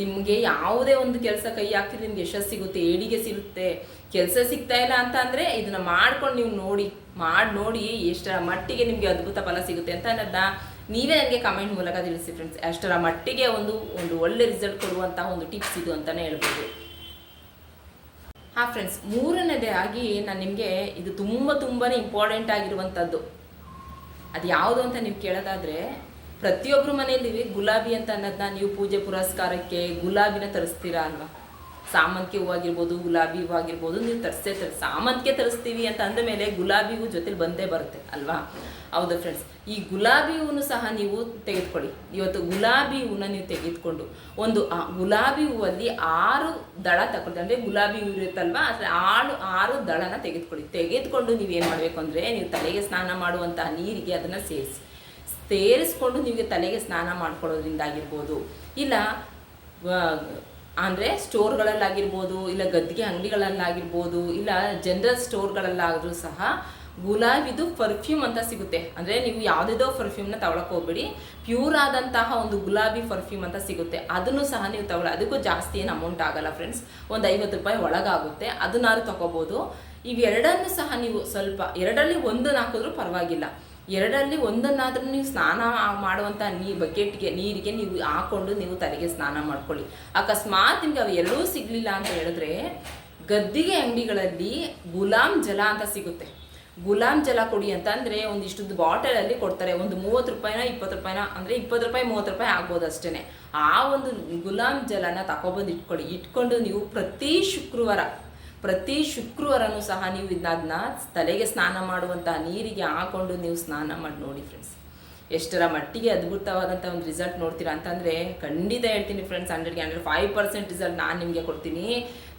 ನಿಮಗೆ ಯಾವುದೇ ಒಂದು ಕೆಲಸ ಕೈ ಹಾಕ್ತಿದ್ರೆ ನಿಮ್ಗೆ ಯಶಸ್ಸು ಸಿಗುತ್ತೆ, ಏಳಿಗೆ ಸಿಗುತ್ತೆ. ಕೆಲಸ ಸಿಗ್ತಾ ಇಲ್ಲ ಅಂತ ಅಂದರೆ ಇದನ್ನು ಮಾಡ್ಕೊಂಡು ನೀವು ನೋಡಿ, ಮಾಡಿ ನೋಡಿ ಎಷ್ಟರ ಮಟ್ಟಿಗೆ ನಿಮಗೆ ಅದ್ಭುತ ಫಲ ಸಿಗುತ್ತೆ ಅಂತ ಅನ್ನೋದನ್ನ ನೀವೇ ನನಗೆ ಕಮೆಂಟ್ ಮೂಲಕ ತಿಳಿಸಿ ಫ್ರೆಂಡ್ಸ್ ಅಷ್ಟರ ಮಟ್ಟಿಗೆ ಒಂದು ಒಂದು ಒಳ್ಳೆ ರಿಸಲ್ಟ್ ಕೊಡುವಂತಹ ಒಂದು ಟಿಪ್ಸ್ ಇದು ಅಂತಲೇ ಹೇಳ್ಬೋದು. ಹಾ ಫ್ರೆಂಡ್ಸ್ ಮೂರನೇದೇ ಆಗಿ ನಾನು ನಿಮಗೆ ಇದು ತುಂಬ ತುಂಬಾ ಇಂಪಾರ್ಟೆಂಟ್ ಆಗಿರುವಂಥದ್ದು ಅದು ಯಾವುದು ಅಂತ ನೀವು ಕೇಳೋದಾದರೆ ಪ್ರತಿಯೊಬ್ಬರು ಮನೆಯಲ್ಲಿ ಗುಲಾಬಿ ಅಂತ ಅನ್ನೋದನ್ನ ನೀವು ಪೂಜೆ ಪುರಸ್ಕಾರಕ್ಕೆ ಗುಲಾಬಿನ ತರಿಸ್ತೀರಾ ಅಲ್ವಾ? ಸಾಮಂತಿಗೆ ಹೂ ಆಗಿರ್ಬೋದು, ಗುಲಾಬಿ ಹೂ ಆಗಿರ್ಬೋದು, ನೀವು ತರಿಸೇ ತರಿಸಿ ಸಾಮಂತಿಗೆ ತರಿಸ್ತೀವಿ ಅಂತ ಅಂದ ಮೇಲೆ ಗುಲಾಬಿ ಹೂ ಜೊತೆಲಿ ಬಂದೇ ಬರುತ್ತೆ, ಅಲ್ವಾ? ಹೌದು ಫ್ರೆಂಡ್ಸ್ ಈ ಗುಲಾಬಿ ಹೂವನ್ನು ಸಹ ನೀವು ತೆಗೆದುಕೊಳ್ಳಿ. ಇವತ್ತು ಗುಲಾಬಿ ಹೂವನ್ನ ನೀವು ತೆಗೆದುಕೊಂಡು ಒಂದು ಗುಲಾಬಿ ಹೂವಲ್ಲಿ ಆರು ದಳ ತಗೊಳ್ತೀವಿ ಅಂದರೆ ಗುಲಾಬಿ ಹೂ ಇರುತ್ತಲ್ವಾ? ಅಂದರೆ ಆಳು, ಆರು ದಳನ ತೆಗೆದುಕೊಳ್ಳಿ. ತೆಗೆದುಕೊಂಡು ಏನು ಮಾಡಬೇಕು ಅಂದರೆ ನೀವು ತಲೆಗೆ ಸ್ನಾನ ಮಾಡುವಂತಹ ನೀರಿಗೆ ಅದನ್ನು ಸೇರಿಸಿ. ಸೇರಿಸ್ಕೊಂಡು ನಿಮಗೆ ತಲೆಗೆ ಸ್ನಾನ ಮಾಡ್ಕೊಳ್ಳೋದ್ರಿಂದ ಆಗಿರ್ಬೋದು ಇಲ್ಲ ಅಂದರೆ ಸ್ಟೋರ್ಗಳಲ್ಲಾಗಿರ್ಬೋದು, ಇಲ್ಲ ಗದ್ದಿಗೆ ಅಂಗಡಿಗಳಲ್ಲಾಗಿರ್ಬೋದು, ಇಲ್ಲ ಜನರಲ್ ಸ್ಟೋರ್ಗಳಲ್ಲಾದರೂ ಸಹ ಗುಲಾಬಿದು ಪರ್ಫ್ಯೂಮ್ ಅಂತ ಸಿಗುತ್ತೆ. ಅಂದರೆ ನೀವು ಯಾವುದೇದೋ ಪರ್ಫ್ಯೂಮ್ನ ತಗೊಳಕ್ಕೆ ಹೋಗ್ಬೇಡಿ. ಪ್ಯೂರ್ ಆದಂತಹ ಒಂದು ಗುಲಾಬಿ ಪರ್ಫ್ಯೂಮ್ ಅಂತ ಸಿಗುತ್ತೆ. ಅದನ್ನು ಸಹ ನೀವು ತಗೊಳ್ಳಿ. ಅದಕ್ಕೂ ಜಾಸ್ತಿ ಏನು ಅಮೌಂಟ್ ಆಗಲ್ಲ ಫ್ರೆಂಡ್ಸ್ ಒಂದು ಐವತ್ತು ರೂಪಾಯಿ ಒಳಗಾಗುತ್ತೆ. ಅದನ್ನಾದ್ರೂ ತಗೋಬೋದು. ಇವೆರಡನ್ನು ಸಹ ನೀವು ಸ್ವಲ್ಪ ಎರಡರಲ್ಲಿ ಒಂದು ಹಾಕಿದ್ರೂ ಪರವಾಗಿಲ್ಲ. ಎರಡರಲ್ಲಿ ಒಂದನ್ನಾದರೂ ನೀವು ಸ್ನಾನ ಮಾಡುವಂಥ ನೀ, ಬಕೆಟ್ಗೆ, ನೀರಿಗೆ ನೀವು ಹಾಕೊಂಡು ನೀವು ತಲೆಗೆ ಸ್ನಾನ ಮಾಡ್ಕೊಳ್ಳಿ. ಅಕಸ್ಮಾತ್ ನಿಮಗೆ ಅವು ಎರಡೂ ಸಿಗಲಿಲ್ಲ ಅಂತ ಹೇಳಿದ್ರೆ ಗದ್ದಿಗೆ ಅಂಗಡಿಗಳಲ್ಲಿ ಗುಲಾಮ್ ಜಲ ಅಂತ ಸಿಗುತ್ತೆ. ಗುಲಾಮ್ ಜಲ ಕೊಡಿ ಅಂತ ಅಂದರೆ ಒಂದಿಷ್ಟು ಬಾಟಲಲ್ಲಿ ಕೊಡ್ತಾರೆ. ಒಂದು ಮೂವತ್ತು ರೂಪಾಯಿನ ಇಪ್ಪತ್ತು ರೂಪಾಯಿನ, ಅಂದರೆ ಇಪ್ಪತ್ತು ರೂಪಾಯಿ, ಮೂವತ್ತು ರೂಪಾಯಿ ಆಗ್ಬೋದು ಅಷ್ಟೇ ಆ ಒಂದು ಗುಲಾಮ್ ಜಲನ ತಗೊಬಂದು ಇಟ್ಕೊಳ್ಳಿ. ಇಟ್ಕೊಂಡು ನೀವು ಪ್ರತಿ ಶುಕ್ರವಾರ ಪ್ರತಿ ಶುಕ್ರವಾರನೂ ಸಹ ನೀವು ಇದನ್ನ ತಲೆಗೆ ಸ್ನಾನ ಮಾಡುವಂತಹ ನೀರಿಗೆ ಹಾಕೊಂಡು ನೀವು ಸ್ನಾನ ಮಾಡಿ ನೋಡಿ ಫ್ರೆಂಡ್ಸ್ ಎಷ್ಟರ ಮಟ್ಟಿಗೆ ಅದ್ಭುತವಾದಂಥ ಒಂದು ರಿಸಲ್ಟ್ ನೋಡ್ತೀರಾ ಅಂತಂದರೆ ಖಂಡಿತ ಹೇಳ್ತೀನಿ ಫ್ರೆಂಡ್ಸ್ ಹಂಡ್ರೆಡ್ಗೆ ಹಂಡ್ರೆಡ್ ಫೈವ್ ಪರ್ಸೆಂಟ್ ರಿಸಲ್ಟ್ ನಾನು ನಿಮಗೆ ಕೊಡ್ತೀನಿ.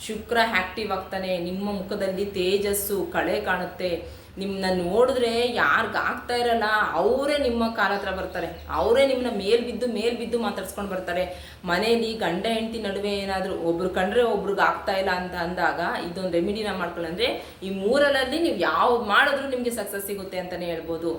ಶುಕ್ರ ಆ್ಯಕ್ಟಿವ್ ಆಗ್ತಾನೆ, ನಿಮ್ಮ ಮುಖದಲ್ಲಿ ತೇಜಸ್ಸು, ಕಳೆ ಕಾಣುತ್ತೆ. ನಿಮ್ಮನ್ನ ನೋಡಿದ್ರೆ ಯಾರಿಗಾಗ್ತಾ ಇರಲ್ಲ, ಅವರೇ ನಿಮ್ಮ ಕಾಲ ಹತ್ರ ಬರ್ತಾರೆ. ಅವರೇ ನಿಮ್ಮನ್ನ ಮೇಲ್ ಬಿದ್ದು ಮೇಲ್ ಬಿದ್ದು ಮಾತಾಡ್ಸ್ಕೊಂಡು ಬರ್ತಾರೆ. ಮನೆಯಲ್ಲಿ ಗಂಡ ಹೆಂಡತಿ ನಡುವೆ ಏನಾದರೂ ಒಬ್ರು ಕಂಡ್ರೆ ಒಬ್ರಿಗೆ ಆಗ್ತಾ ಇಲ್ಲ ಅಂತ ಅಂದಾಗ ಇದೊಂದು ರೆಮಿಡಿನ ಮಾಡ್ಕೊಳ್ಳಂದ್ರೆ ಈ ಮೂರರಲ್ಲಿ ನೀವು ಯಾವ ಮಾಡಿದ್ರು ನಿಮಗೆ ಸಕ್ಸಸ್ ಸಿಗುತ್ತೆ ಅಂತಲೇ ಹೇಳ್ಬೋದು.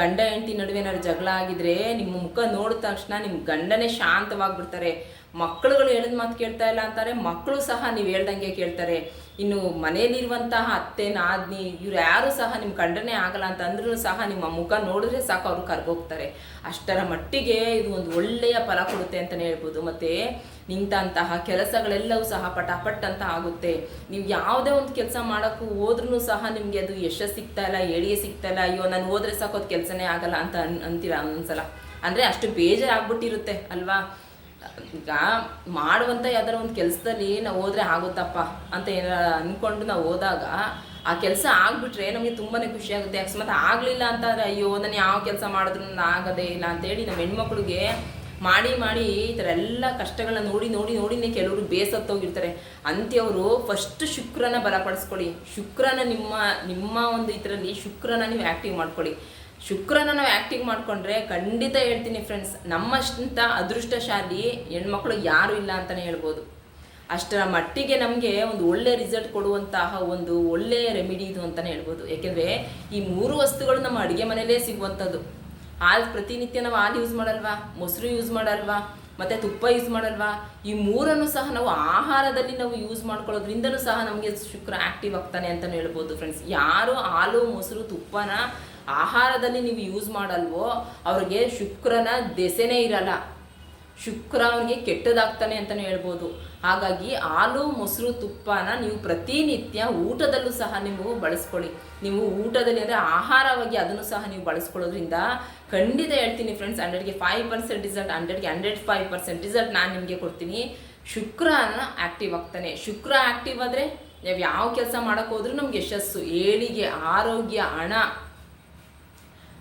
ಗಂಡ ಹೆಂಡತಿ ನಡುವೆ ಏನಾದ್ರು ಜಗಳ ಆಗಿದ್ರೆ ನಿಮ್ಮ ಮುಖ ನೋಡಿದ ತಕ್ಷಣ ನಿಮ್ಮ ಗಂಡನೇ ಶಾಂತವಾಗಿಬಿಡ್ತಾರೆ ಮಕ್ಕಳುಗಳು ಹೇಳಿದ ಮಾತು ಕೇಳ್ತಾ ಇಲ್ಲ ಅಂತಾರೆ ಮಕ್ಕಳು ಸಹ ನೀವು ಹೇಳ್ದಂಗೆ ಕೇಳ್ತಾರೆ. ಇನ್ನು ಮನೆಯಲ್ಲಿರುವಂತಹ ಅತ್ತೆ, ನಾದ್ನಿ ಇವ್ರು ಯಾರು ಸಹ ನಿಮ್ಮ ಖಂಡನೆ ಆಗಲ್ಲ ಅಂತ ಅಂದ್ರೂ ಸಹ ನಿಮ್ಮ ಮುಖ ನೋಡಿದ್ರೆ ಸಾಕು ಅವರು ಕರ್ಗೋಗ್ತಾರೆ. ಅಷ್ಟರ ಮಟ್ಟಿಗೆ ಇದು ಒಂದು ಒಳ್ಳೆಯ ಫಲ ಕೊಡುತ್ತೆ ಅಂತಲೇ ಹೇಳ್ಬೋದು. ಮತ್ತು ನಿಂತಹ ಕೆಲಸಗಳೆಲ್ಲವೂ ಸಹ ಪಟಾಪಟ್ ಅಂತ ಆಗುತ್ತೆ. ನೀವು ಯಾವುದೇ ಒಂದು ಕೆಲಸ ಮಾಡೋಕ್ಕೂ ಹೋದ್ರೂ ಸಹ ನಿಮಗೆ ಅದು ಯಶಸ್ಸು ಸಿಗ್ತಾ ಇಲ್ಲ, ಏಳಿಗೆ ಸಿಗ್ತಾ ಇಲ್ಲ, ಅಯ್ಯೋ ನಾನು ಹೋದ್ರೆ ಸಾಕು ಅದು ಕೆಲಸನೇ ಆಗಲ್ಲ ಅಂತ ಅನ್, ಅಂತೀರ ಒಂದೊಂದ್ಸಲ ಅಂದರೆ ಅಷ್ಟು ಬೇಜಾರಾಗ್ಬಿಟ್ಟಿರುತ್ತೆ, ಅಲ್ವಾ? ಈಗ ಮಾಡುವಂಥ ಯಾವ್ದಾರ ಒಂದು ಕೆಲಸದಲ್ಲಿ ನಾವು ಹೋದ್ರೆ ಆಗುತ್ತಪ್ಪ ಅಂತ ಏನಾರ ಅಂದ್ಕೊಂಡು ನಾವು ಹೋದಾಗ ಆ ಕೆಲಸ ಆಗ್ಬಿಟ್ರೆ ನಮಗೆ ತುಂಬಾ ಖುಷಿ ಆಗುತ್ತೆ. ಅಕಸ್ಮಾತ್ ಆಗಲಿಲ್ಲ ಅಂತಂದ್ರೆ ಅಯ್ಯೋ, ನಾನು ಯಾವ ಕೆಲಸ ಮಾಡಿದ್ರು ನಾನು ಆಗೋದೇ ಇಲ್ಲ ಅಂತೇಳಿ ನಮ್ಮ ಹೆಣ್ಮಕ್ಳಿಗೆ ಮಾಡಿ ಮಾಡಿ ಈ ಥರ ಎಲ್ಲ ಕಷ್ಟಗಳನ್ನ ನೋಡಿ ನೋಡಿ, ನೋಡಿನೇ ಕೆಲವರು ಬೇಸತ್ತೋಗಿರ್ತಾರೆ ಅಂತ್ಯವರು ಫಸ್ಟ್ ಶುಕ್ರನ ಬಲಪಡಿಸ್ಕೊಳ್ಳಿ. ಶುಕ್ರನ ನಿಮ್ಮ ನಿಮ್ಮ ಒಂದು ಇದರಲ್ಲಿ ಶುಕ್ರನ ನೀವು ಆ್ಯಕ್ಟಿವ್ ಮಾಡ್ಕೊಳ್ಳಿ. ಶುಕ್ರನ ನಾವು ಆ್ಯಕ್ಟಿವ್ ಮಾಡಿಕೊಂಡ್ರೆ ಖಂಡಿತ ಹೇಳ್ತೀನಿ ಫ್ರೆಂಡ್ಸ್ ನಮ್ಮಷ್ಟಂತ ಅದೃಷ್ಟಶಾಲಿ ಹೆಣ್ಮಕ್ಳು ಯಾರೂ ಇಲ್ಲ ಅಂತಲೇ ಹೇಳ್ಬೋದು. ಅಷ್ಟರ ಮಟ್ಟಿಗೆ ನಮಗೆ ಒಂದು ಒಳ್ಳೆ ರಿಸಲ್ಟ್ ಕೊಡುವಂತಹ ಒಂದು ಒಳ್ಳೆಯ ರೆಮಿಡಿ ಇದು ಅಂತಲೇ ಹೇಳ್ಬೋದು. ಯಾಕೆಂದರೆ ಈ ಮೂರು ವಸ್ತುಗಳು ನಮ್ಮ ಅಡುಗೆ ಮನೆಯಲ್ಲೇ ಸಿಗುವಂಥದ್ದು. ಹಾಲು ಪ್ರತಿನಿತ್ಯ ನಾವು ಹಾಲು ಯೂಸ್ ಮಾಡಲ್ವಾ? ಮೊಸರು ಯೂಸ್ ಮಾಡಲ್ವಾ? ಮತ್ತು ತುಪ್ಪ ಯೂಸ್ ಮಾಡಲ್ವಾ? ಈ ಮೂರನ್ನು ಸಹ ನಾವು ಆಹಾರದಲ್ಲಿ ನಾವು ಯೂಸ್ ಮಾಡ್ಕೊಳ್ಳೋದ್ರಿಂದಲೂ ಸಹ ನಮಗೆ ಶುಕ್ರ ಆ್ಯಕ್ಟಿವ್ ಆಗ್ತಾನೆ ಅಂತಲೇ ಹೇಳ್ಬೋದು ಫ್ರೆಂಡ್ಸ್ ಯಾರು ಹಾಲು, ಮೊಸರು, ತುಪ್ಪನ ಆಹಾರದಲ್ಲಿ ನೀವು ಯೂಸ್ ಮಾಡಲ್ವೋ, ಅವ್ರಿಗೆ ಶುಕ್ರನ ದೆಸೆನೇ ಇರಲ್ಲ. ಶುಕ್ರ ಅವನಿಗೆ ಕೆಟ್ಟದಾಗ್ತಾನೆ ಅಂತಲೇ ಹೇಳ್ಬೋದು. ಹಾಗಾಗಿ ಹಾಲು, ಮೊಸರು, ತುಪ್ಪನ ನೀವು ಪ್ರತಿನಿತ್ಯ ಊಟದಲ್ಲೂ ಸಹ ನೀವು ಬಳಸ್ಕೊಳ್ಳಿ. ನೀವು ಊಟದಲ್ಲಿ ಅಂದರೆ ಆಹಾರವಾಗಿ ಅದನ್ನು ಸಹ ನೀವು ಬಳಸ್ಕೊಳ್ಳೋದ್ರಿಂದ ಖಂಡಿತ ಹೇಳ್ತೀನಿ ಫ್ರೆಂಡ್ಸ್ ಹಂಡ್ರೆಡ್ಗೆ ಫೈವ್ ಪರ್ಸೆಂಟ್ ರಿಸಲ್ಟ್ ಹಂಡ್ರೆಡ್ಗೆ ಹಂಡ್ರೆಡ್ ಫೈವ್ ಪರ್ಸೆಂಟ್ ರಿಸಲ್ಟ್ ನಾನು ನಿಮಗೆ ಕೊಡ್ತೀನಿ. ಶುಕ್ರನ ಆ್ಯಕ್ಟಿವ್ ಆಗ್ತಾನೆ. ಶುಕ್ರ ಆ್ಯಕ್ಟಿವ್ ಆದರೆ ನಾವು ಯಾವ ಕೆಲಸ ಮಾಡೋಕ್ಕೆ ಹೋದ್ರೂ ನಮ್ಗೆ ಯಶಸ್ಸು. ಏಳಿಗೆ, ಆರೋಗ್ಯ, ಹಣ.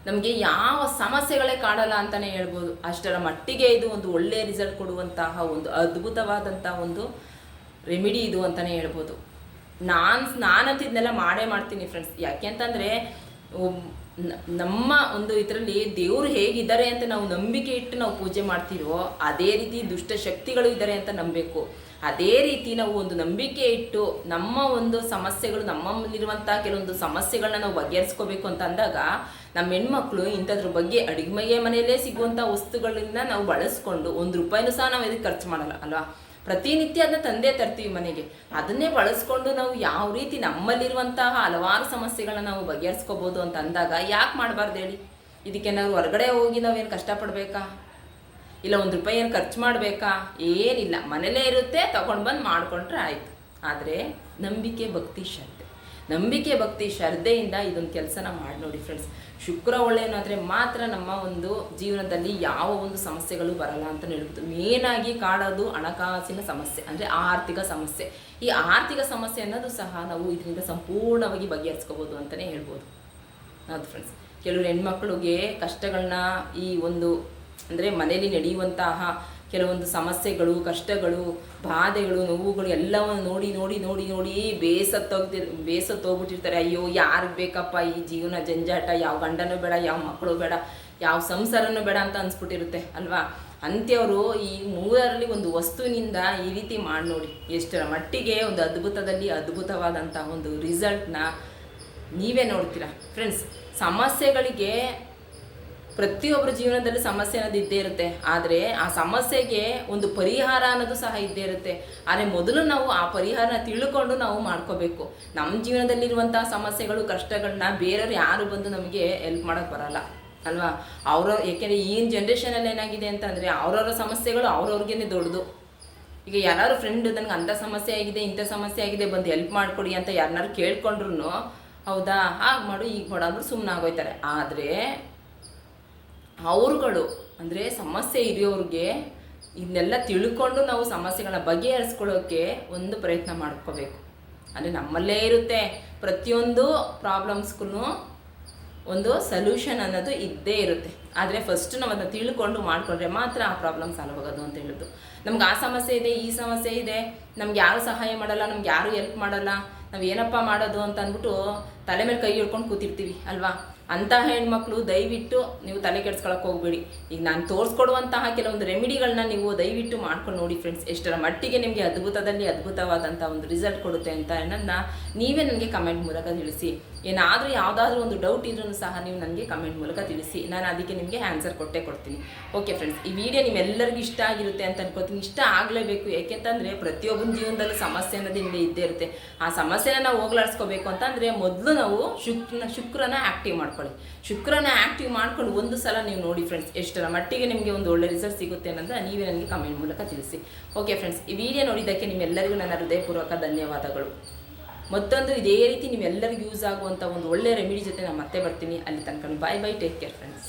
ನಮಗೆ ಯಾವ ಸಮಸ್ಯೆಗಳೇ ಕಾಡಲ್ಲ ಅಂತಲೇ ಹೇಳ್ಬೋದು. ಅಷ್ಟರ ಮಟ್ಟಿಗೆ ಇದು ಒಂದು ಒಳ್ಳೆಯ ರಿಸಲ್ಟ್ ಕೊಡುವಂತಹ ಒಂದು ಅದ್ಭುತವಾದಂಥ ಒಂದು ರೆಮಿಡಿ ಇದು ಅಂತಲೇ ಹೇಳ್ಬೋದು. ನಾನು ನಾನಂತ ಇದನ್ನೆಲ್ಲ ಮಾಡೇ ಮಾಡ್ತೀನಿ ಫ್ರೆಂಡ್ಸ್ ಯಾಕೆ ಅಂತಂದರೆ ನಮ್ಮ ಒಂದು ಇದರಲ್ಲಿ ದೇವರು ಹೇಗಿದ್ದಾರೆ ಅಂತ ನಾವು ನಂಬಿಕೆ ಇಟ್ಟು ನಾವು ಪೂಜೆ ಮಾಡ್ತೀವೋ, ಅದೇ ರೀತಿ ದುಷ್ಟ ಶಕ್ತಿಗಳು ಇದ್ದಾರೆ ಅಂತ ನಂಬಬೇಕು. ಅದೇ ರೀತಿ ನಾವು ಒಂದು ನಂಬಿಕೆ ಇಟ್ಟು ನಮ್ಮ ಒಂದು ಸಮಸ್ಯೆಗಳು ನಮ್ಮಲ್ಲಿರುವಂಥ ಕೆಲವೊಂದು ಸಮಸ್ಯೆಗಳನ್ನ ನಾವು ಬಗೆಹರಿಸ್ಕೋಬೇಕು ಅಂತ ಅಂದಾಗ ನಮ್ಮ ಹೆಣ್ಮಕ್ಳು ಇಂಥದ್ರ ಬಗ್ಗೆ ಅಡುಗೆ ಮನೆಯಲ್ಲೇ ಸಿಗುವಂಥ ವಸ್ತುಗಳಿಂದ ನಾವು ಬಳಸ್ಕೊಂಡು ಒಂದು ರೂಪಾಯಿನೂ ಸಹ ನಾವು ಇದಕ್ಕೆ ಖರ್ಚು ಮಾಡಲ್ಲ, ಅಲ್ವಾ? ಪ್ರತಿನಿತ್ಯ ಅದನ್ನ ತಂದೆ ತರ್ತೀವಿ ಮನೆಗೆ. ಅದನ್ನೇ ಬಳಸ್ಕೊಂಡು ನಾವು ಯಾವ ರೀತಿ ನಮ್ಮಲ್ಲಿರುವಂತಹ ಹಲವಾರು ಸಮಸ್ಯೆಗಳನ್ನ ನಾವು ಬಗೆಹರಿಸ್ಕೋಬೋದು ಅಂತ ಅಂದಾಗ ಯಾಕೆ ಮಾಡಬಾರ್ದು ಹೇಳಿ? ಇದಕ್ಕೆ ನಾವು ಹೊರಗಡೆ ಹೋಗಿ ನಾವೇನು ಕಷ್ಟಪಡಬೇಕಾ? ಇಲ್ಲ, ಒಂದು ರೂಪಾಯಿ ಏನು ಖರ್ಚು ಮಾಡಬೇಕಾ? ಏನಿಲ್ಲ. ಮನೇಲೇ ಇರುತ್ತೆ, ತಗೊಂಡು ಬಂದು ಮಾಡಿಕೊಂಡ್ರೆ ಆಯಿತು. ಆದರೆ, ನಂಬಿಕೆ, ಭಕ್ತಿ, ಶ್ರದ್ಧೆ. ನಂಬಿಕೆ, ಭಕ್ತಿ, ಶ್ರದ್ಧೆಯಿಂದ ಇದೊಂದು ಕೆಲಸನ ಮಾಡಿ ನೋಡಿ ಫ್ರೆಂಡ್ಸ್ ಶುಕ್ರ ಒಳ್ಳೆಯನು ಆದರೆ ಮಾತ್ರ ನಮ್ಮ ಒಂದು ಜೀವನದಲ್ಲಿ ಯಾವ ಒಂದು ಸಮಸ್ಯೆಗಳು ಬರಲ್ಲ ಅಂತ ಹೇಳ್ಬೋದು. ಮೇನಾಗಿ ಕಾಡೋದು ಹಣಕಾಸಿನ ಸಮಸ್ಯೆ, ಅಂದರೆ ಆರ್ಥಿಕ ಸಮಸ್ಯೆ. ಈ ಆರ್ಥಿಕ ಸಮಸ್ಯೆ ಅನ್ನೋದು ಸಹ ನಾವು ಇದರಿಂದ ಸಂಪೂರ್ಣವಾಗಿ ಬಗೆಹರಿಸ್ಕೋಬೋದು ಅಂತಲೇ ಹೇಳ್ಬೋದು. ಹೌದು ಫ್ರೆಂಡ್ಸ್ ಕೆಲವರು ಹೆಣ್ಮಕ್ಳಿಗೆ ಕಷ್ಟಗಳನ್ನ ಈ ಒಂದು ಅಂದರೆ ಮನೆಯಲ್ಲಿ ನಡೆಯುವಂತಹ ಕೆಲವೊಂದು ಸಮಸ್ಯೆಗಳು, ಕಷ್ಟಗಳು, ಬಾಧೆಗಳು, ನೋವುಗಳು ಎಲ್ಲವನ್ನು ನೋಡಿ ನೋಡಿ ನೋಡಿ ನೋಡಿ ಬೇಸತ್ತೋಗ್ತಿ ಬೇಸತ್ತೋಗ್ಬಿಟ್ಟಿರ್ತಾರೆ ಅಯ್ಯೋ, ಯಾರಿಗೆ ಬೇಕಪ್ಪ ಈ ಜೀವನ ಜಂಜಾಟ? ಯಾವ ಗಂಡನೂ ಬೇಡ, ಯಾವ ಮಕ್ಕಳು ಬೇಡ, ಯಾವ ಸಂಸಾರನೂ ಬೇಡ ಅಂತ ಅನ್ಸ್ಬಿಟ್ಟಿರುತ್ತೆ, ಅಲ್ವಾ? ಅಂತ್ಯವರು ಈ ಮೂರರಲ್ಲಿ ಒಂದು ವಸ್ತುವಿನಿಂದ ಈ ರೀತಿ ಮಾಡಿ ನೋಡಿ. ಎಷ್ಟರ ಮಟ್ಟಿಗೆ ಒಂದು ಅದ್ಭುತದಲ್ಲಿ ಅದ್ಭುತವಾದಂಥ ಒಂದು ರಿಸಲ್ಟ್ನ ನೀವೇ ನೋಡ್ತೀರಾ? ಫ್ರೆಂಡ್ಸ್ ಸಮಸ್ಯೆಗಳಿಗೆ ಪ್ರತಿಯೊಬ್ಬರ ಜೀವನದಲ್ಲಿ ಸಮಸ್ಯೆ ಅನ್ನೋದು ಇದ್ದೇ ಇರುತ್ತೆ. ಆದರೆ ಆ ಸಮಸ್ಯೆಗೆ ಒಂದು ಪರಿಹಾರ ಅನ್ನೋದು ಸಹ ಇದ್ದೇ ಇರುತ್ತೆ. ಆದರೆ ಮೊದಲು ನಾವು ಆ ಪರಿಹಾರನ ತಿಳ್ಕೊಂಡು ನಾವು ಮಾಡ್ಕೋಬೇಕು. ನಮ್ಮ ಜೀವನದಲ್ಲಿರುವಂತಹ ಸಮಸ್ಯೆಗಳು, ಕಷ್ಟಗಳನ್ನ ಬೇರೆಯವ್ರು ಯಾರು ಬಂದು ನಮಗೆ ಹೆಲ್ಪ್ ಮಾಡೋಕ್ಕೆ ಬರಲ್ಲ. ಅಲ್ವಾ? ಅವರ, ಏಕೆಂದರೆ ಈಗಿನ ಜನ್ರೇಷನಲ್ಲಿ ಏನಾಗಿದೆ ಅಂತಂದರೆ ಅವ್ರವ್ರ ಸಮಸ್ಯೆಗಳು ಅವ್ರವ್ರಿಗೇನೆ ದೊಡ್ಡದು. ಈಗ ಯಾರು ಫ್ರೆಂಡ್ ನನಗೆ ಅಂಥ ಸಮಸ್ಯೆ ಆಗಿದೆ, ಇಂಥ ಸಮಸ್ಯೆ ಆಗಿದೆ, ಬಂದು ಹೆಲ್ಪ್ ಮಾಡಿಕೊಡಿ ಅಂತ ಯಾರನ್ನಾರು ಕೇಳ್ಕೊಂಡ್ರು ಹೌದಾ? ಹಾಗೆ ಮಾಡು ಈಗ ಮಾಡು ಸುಮ್ಮನೆ ಆಗೋಯ್ತಾರೆ. ಆದರೆ ಅವ್ರುಗಳು, ಅಂದರೆ ಸಮಸ್ಯೆ ಇರೋರಿಗೆ ಇದನ್ನೆಲ್ಲ ತಿಳ್ಕೊಂಡು ನಾವು ಸಮಸ್ಯೆಗಳನ್ನ ಬಗೆಹರಿಸ್ಕೊಳ್ಳೋಕ್ಕೆ ಒಂದು ಪ್ರಯತ್ನ ಮಾಡ್ಕೋಬೇಕು. ಅಂದರೆ ನಮ್ಮಲ್ಲೇ ಇರುತ್ತೆ, ಪ್ರತಿಯೊಂದು ಪ್ರಾಬ್ಲಮ್ಸ್ಗೂ ಒಂದು ಸೊಲ್ಯೂಷನ್ ಅನ್ನೋದು ಇದ್ದೇ ಇರುತ್ತೆ. ಆದರೆ ಫಸ್ಟ್ ನಾವು ಅದನ್ನ ತಿಳ್ಕೊಂಡು ಮಾಡಿಕೊಂಡ್ರೆ ಮಾತ್ರ ಆ ಪ್ರಾಬ್ಲಮ್ ಸಾಲ್ವ್ ಆಗೋದು ಅಂತ ಹೇಳೋದು. ನಮ್ಗೆ ಆ ಸಮಸ್ಯೆ ಇದೆ, ಈ ಸಮಸ್ಯೆ ಇದೆ, ನಮ್ಗೆ ಯಾರು ಸಹಾಯ ಮಾಡಲ್ಲ, ನಮ್ಗೆ ಯಾರು ಹೆಲ್ಪ್ ಮಾಡಲ್ಲ, ನಾವು ಏನಪ್ಪ ಮಾಡೋದು ಅಂತ ಅಂದ್ಬಿಟ್ಟು ತಲೆ ಮೇಲೆ ಕೈ ಹಿಡ್ಕೊಂಡು ಕೂತಿರ್ತೀವಿ, ಅಲ್ವಾ? ಅಂಥ ಹೆಣ್ಮಕ್ಳು ದಯವಿಟ್ಟು ನೀವು ತಲೆ ಕೆಡ್ಸ್ಕೊಳಕ್ಕೆ ಹೋಗ್ಬೇಡಿ. ಈಗ ನಾನು ತೋರಿಸ್ಕೊಡುವಂತಹ ಕೆಲವೊಂದು ರೆಮಿಡಿಗಳನ್ನ ನೀವು ದಯವಿಟ್ಟು ಮಾಡ್ಕೊಂಡು ನೋಡಿ ಫ್ರೆಂಡ್ಸ್ ಎಷ್ಟರ ಮಟ್ಟಿಗೆ ನಿಮಗೆ ಅದ್ಭುತದಲ್ಲಿ ಅದ್ಭುತವಾದಂಥ ಒಂದು ರಿಸಲ್ಟ್ ಕೊಡುತ್ತೆ ಅಂತ ಅನ್ನೋದನ್ನ ನೀವೇ ನನಗೆ ಕಮೆಂಟ್ ಮೂಲಕ ತಿಳಿಸಿ. ಏನಾದರೂ ಯಾವುದಾದ್ರೂ ಒಂದು ಡೌಟ್ ಇದ್ರೂ ಸಹ ನೀವು ನನಗೆ ಕಮೆಂಟ್ ಮೂಲಕ ತಿಳಿಸಿ. ನಾನು ಅದಕ್ಕೆ ನಿಮಗೆ ಆನ್ಸರ್ ಕೊಟ್ಟೇ ಕೊಡ್ತೀನಿ. ಓಕೆ ಫ್ರೆಂಡ್ಸ್ ಈ ವಿಡಿಯೋ ನಿಮ್ಮೆಲ್ಲರಿಗೂ ಇಷ್ಟ ಆಗಿರುತ್ತೆ ಅಂತ ಅನ್ಕೋತೀನಿ. ಇಷ್ಟ ಆಗಲೇಬೇಕು. ಯಾಕೆಂತಂದರೆ ಪ್ರತಿಯೊಬ್ಬನ ಜೀವನದಲ್ಲೂ ಸಮಸ್ಯೆ ಅನ್ನೋದು ನಿಮಗೆ ಇದ್ದೇ ಇರುತ್ತೆ. ಆ ಸಮಸ್ಯೆನ ನಾವು ಹೋಗ್ಲಾಡಿಸ್ಕೋಬೇಕು ಅಂತಂದರೆ ಮೊದಲು ನಾವು ಶುಕ್ರನ ಶುಕ್ರನ ಆ್ಯಕ್ಟಿವ್ ಮಾಡ್ಕೊಳ್ಳಿ. ಶುಕ್ರನ ಆ್ಯಕ್ಟಿವ್ ಮಾಡ್ಕೊಂಡು ಒಂದು ಸಲ ನೀವು ನೋಡಿ ಫ್ರೆಂಡ್ಸ್ ಎಷ್ಟರ ಮಟ್ಟಿಗೆ ನಿಮಗೆ ಒಂದು ಒಳ್ಳೆ ರಿಸಲ್ಟ್ ಸಿಗುತ್ತೆ ಅನ್ನೋದನ್ನ ನೀವೇ ನನಗೆ ಕಮೆಂಟ್ ಮೂಲಕ ತಿಳಿಸಿ. ಓಕೆ ಫ್ರೆಂಡ್ಸ್ ಈ ವಿಡಿಯೋ ನೋಡಿದ್ದಕ್ಕೆ ನಿಮ್ಮೆಲ್ಲರಿಗೂ ನನ್ನ ಹೃದಯಪೂರ್ವಕ ಧನ್ಯವಾದಗಳು. ಮತ್ತೊಂದು ಇದೇ ರೀತಿ ನೀವೆಲ್ಲರಿಗೂ ಯೂಸ್ ಆಗುವಂಥ ಒಂದು ಒಳ್ಳೆಯ ರೆಮಿಡಿ ಜೊತೆ ನಾನು ಮತ್ತೆ ಬರ್ತೀನಿ. ಅಲ್ಲಿ ತನಕ bye bye take care friends